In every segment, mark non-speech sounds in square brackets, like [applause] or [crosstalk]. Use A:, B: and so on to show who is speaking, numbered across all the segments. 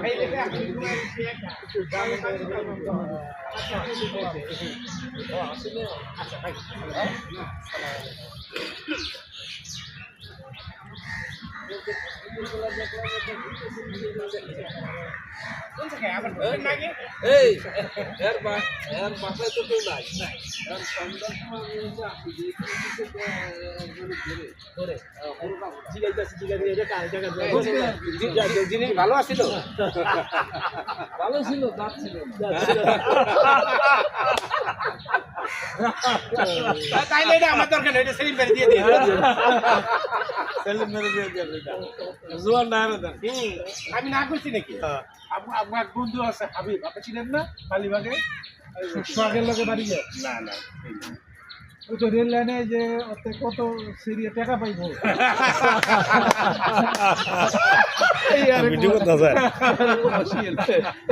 A: এই এর বা এর বাসায় তো কেউ নাই।
B: জিনিস ভালো আছিল?
A: ভালো ছিল দাঁত ছিল।
B: তাইলে এটা আমার দরকার নেই এটা সেলিম দিয়ে দিই
A: জোয়ার না না দেন।
B: আমি না করছি নাকি? আপ- আপনার বন্ধু আছে হাবিব আপনি চিনেন না? কালীবাগে?
C: সোহাগের লোকে বাড়ি
B: না না।
C: তো রেল লাইনে যে ওতে কত সিরিয়ে টাকা পাইবো?
D: ভিডিও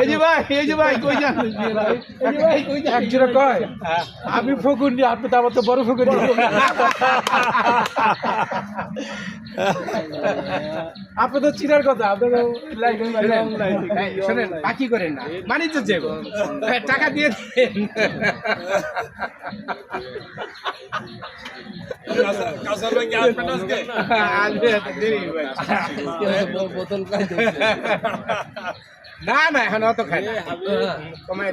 C: এই যে ভাই এই যে ভাই কই যান? এই যে ভাই কই যান? একজোড়া কয়? আমি ফকুর নি আপনি তো আমার তো বড় ফকুর আপনি তো চিনার কথা আপনার
B: শোনেন বাকি করেন না। মানি তো যে টাকা দিয়ে দেন। না না এখন অত খাই। কমাই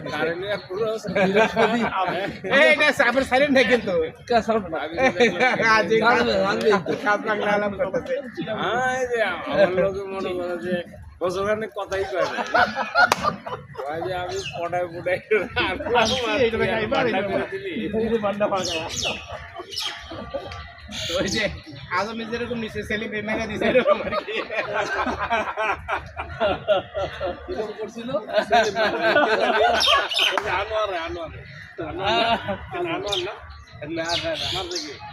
B: আপনার সাইলেন্ট নাই কিন্তু কাজ- বাংলা করতেছে।
A: বছরখানেক কথাই কয় না। আমি পটায় পটায়।
B: ওই যে আজমে যেরকম নিচে সেলিম ভাই দিছে এরকম আর কি।
A: কীরকম করছিল? ওই যে আনোয়ার, আনোয়ার। আনোয়ার, আনোয়ার না?
B: না, না, না।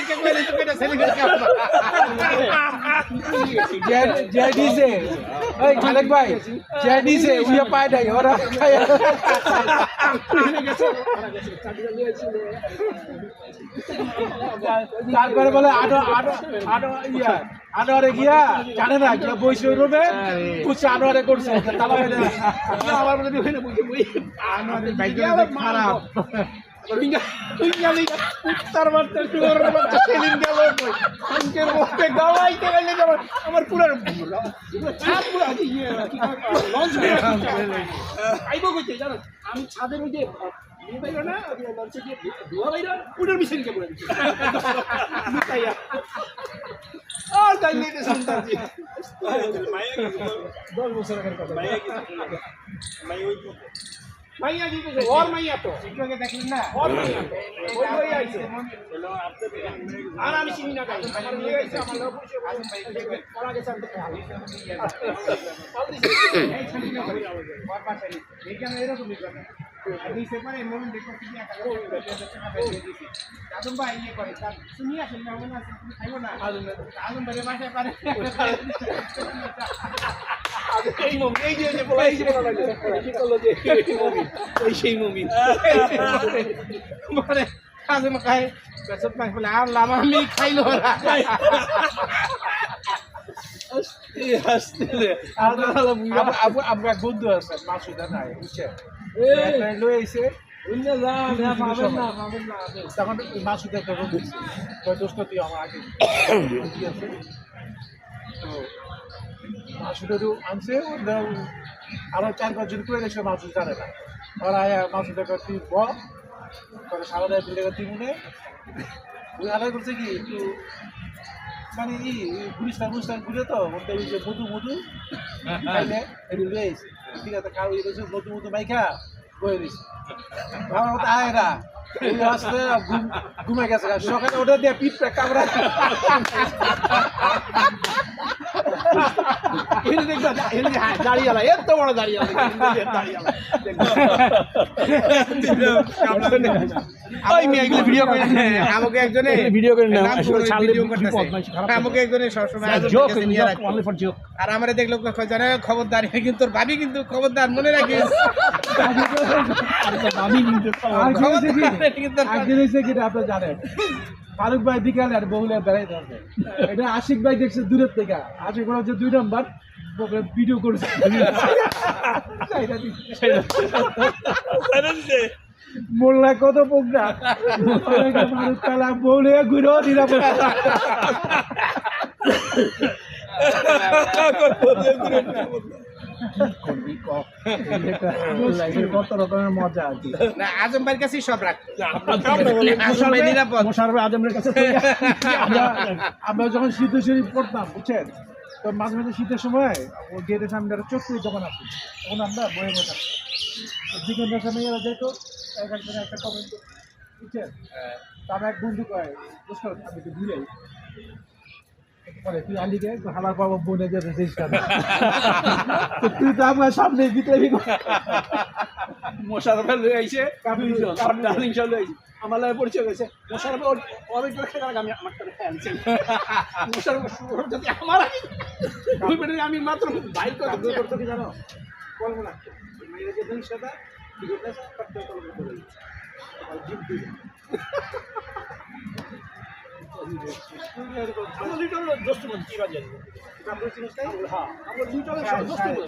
C: খালেক ভাই যে দিছে উইয়া পায় নাই ওরা তারপরে বলে আটো আটো আটো ইয়া আনোয়ারে গিয়া জানে না গিয়া বইছে রুমে কুচে আনোয়ারে করছে তালা মেরে
B: আমার বুঝি বুঝি আমাদের ভাগ্য খারাপ আমার আমার পুরো ছাদ পুরো আজ ইয়ে আমি ছাদের ওই যে
C: দশ বছর
B: মাইয়া দিতেছে ওর মাইয়া তো। শিক্ষকে দেখলেন না ওর মাইয়া তো। ওই ওই আইছে। আর আমি চিনি না গাই আমার নিয়ে গেছে আমার লোক বসে আজম পড়া গেছে আমি আজম ভাই ইয়ে করে। শুনি আসেন না মনে আছে না? আজম ভাই। বাসায় পারে। [laughs] এই মমি এই যে যে বলা এই যে বলা যে এই সেই মমি মানে কাজে মাখায় পেছন মাখ বলে আর লামা আমি খাইলো না।
C: আপনার বন্ধু আছে মাসুদা নাই বুঝছে?
A: এই,
C: লই আইছে। তখন মাসুদা একটা রোগ দিচ্ছে তুই আমার আগে [coughs] তো মাসুদারও আনছে ওরা আরও চার পাঁচজন করে এসে মাসুদ জানে না। ওরা আয়া মাসুদা তুই ব পরে সারা দেয় দুই টাকা মনে ওই আলাদা করছে কি, একটু মানে ই গুলিস্তান গুলিস্তান ঘুরে তো ওই যে মধু মধু ঠিক আছে খাও এই রয়েছে মধু মধু মাইখা, বয়ে দিছে। আমার মতো আয় না ঘুমে গেছে সকালে ওটা দিয়ে পিঠটা কামড়া
D: দেখবা হ্যাঁ এত বড় দাঁড়িয়ে দাঁড়িয়ে [laughs] ওই মেয়ে এগুলো ভিডিও করে আমাকে একজনে
B: ভিডিও করে
D: করতেছে। আমাকে একজনে সবসময় আজব
B: জোক
D: নিয়ে রাখতো।
B: অনলি ফর জোক
D: আর আমারে দেখল কয় জানে খবরদার কিন্তু তোর ভাবি কিন্তু খবরদার মনে রাখিস।
B: কিন্তু
C: কি জানেন। ফারুক ভাই বিকালে আর বহুলে বেড়াইতে হবে। এটা আশিক ভাই দেখছে দূরের থেকে। আশিক ভাই হচ্ছে দুই নম্বর। ভিডিও করেছে। মোল্লা কত কালা বৌলে নিরাপদ রকমের মজা আর
D: আজম ভাইয়ের কাছেই সব রাখ। আজম ভাই নিরাপদ।
B: আজমের কাছে
C: আমরা আমরা যখন শীতের শরীর পড়তাম বুঝছেন? তো মাঝে মাঝে শীতের সময় ও গেটের সামনে একটা ছোট্ট দোকান আছে। তখন আমরা বয়ে বয়ে থাকতাম চিকেন মেয়েরা যেত এক একজনে একটা কমেন্ট বুঝছেন? তারা আমার এক বন্ধু কয় বুঝতে আমি তো হালার বনে তুই তো আমার সামনে ভিতরে
D: মোশারফের লই আইছে ডার্লিং সব লই আমার লাগে পরিচয় হয়েছে। মোশারফ অনেক খেলার আমি আমার করে খেয়াল ছিল যদি আমার আগে আমি মাত্র বাইক
C: কাবি করতে জানো? দিন
D: আমরা লিটল দোস্ত বল কি বাজে আমরা চিনিস তাই হ্যাঁ আমরা লিটল দোস্ত বল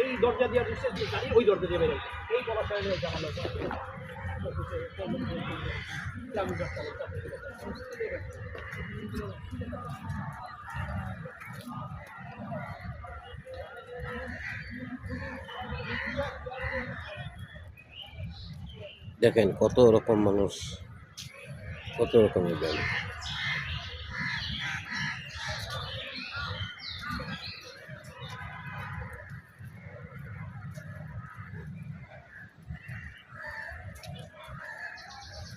B: এই দরজা দিয়ে ঢুকছে গাড়ি ওই দরজা দিয়ে বেরোয় এই বলা সাইডে জামালা
E: দেখেন কত রকম মানুষ কত রকমের গান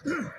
E: Mm-hmm.